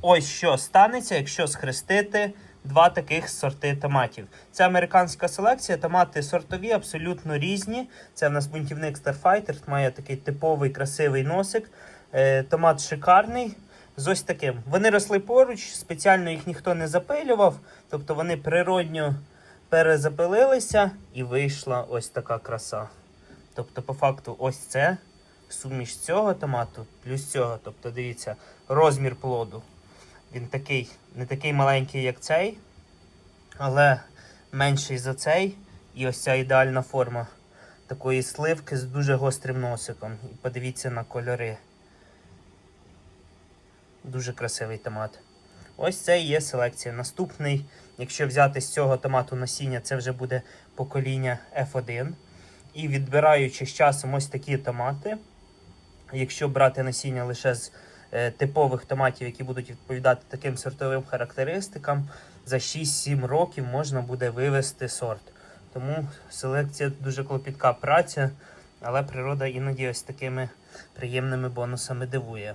ось що станеться, якщо схрестити два таких сорти томатів. Це американська селекція, томати сортові, абсолютно різні. Це в нас бунтівник Starfighter, має такий типовий красивий носик. Е, томат шикарний. З ось таким. Вони росли поруч, спеціально їх ніхто не запилював, тобто вони природньо перезапилилися і вийшла ось така краса. Тобто, по факту, ось це суміш цього томату плюс цього. Тобто, дивіться, розмір плоду. Він такий, не такий маленький, як цей, але менший за цей. І ось ця ідеальна форма такої сливки з дуже гострим носиком. І подивіться на кольори. Дуже красивий томат. Ось це і є селекція. Наступний, якщо взяти з цього томату насіння, це вже буде покоління F1. І відбираючи з часом ось такі томати, якщо брати насіння лише з типових томатів, які будуть відповідати таким сортовим характеристикам, за 6-7 років можна буде вивести сорт. Тому селекція дуже клопітка праця, але природа іноді ось такими приємними бонусами дивує.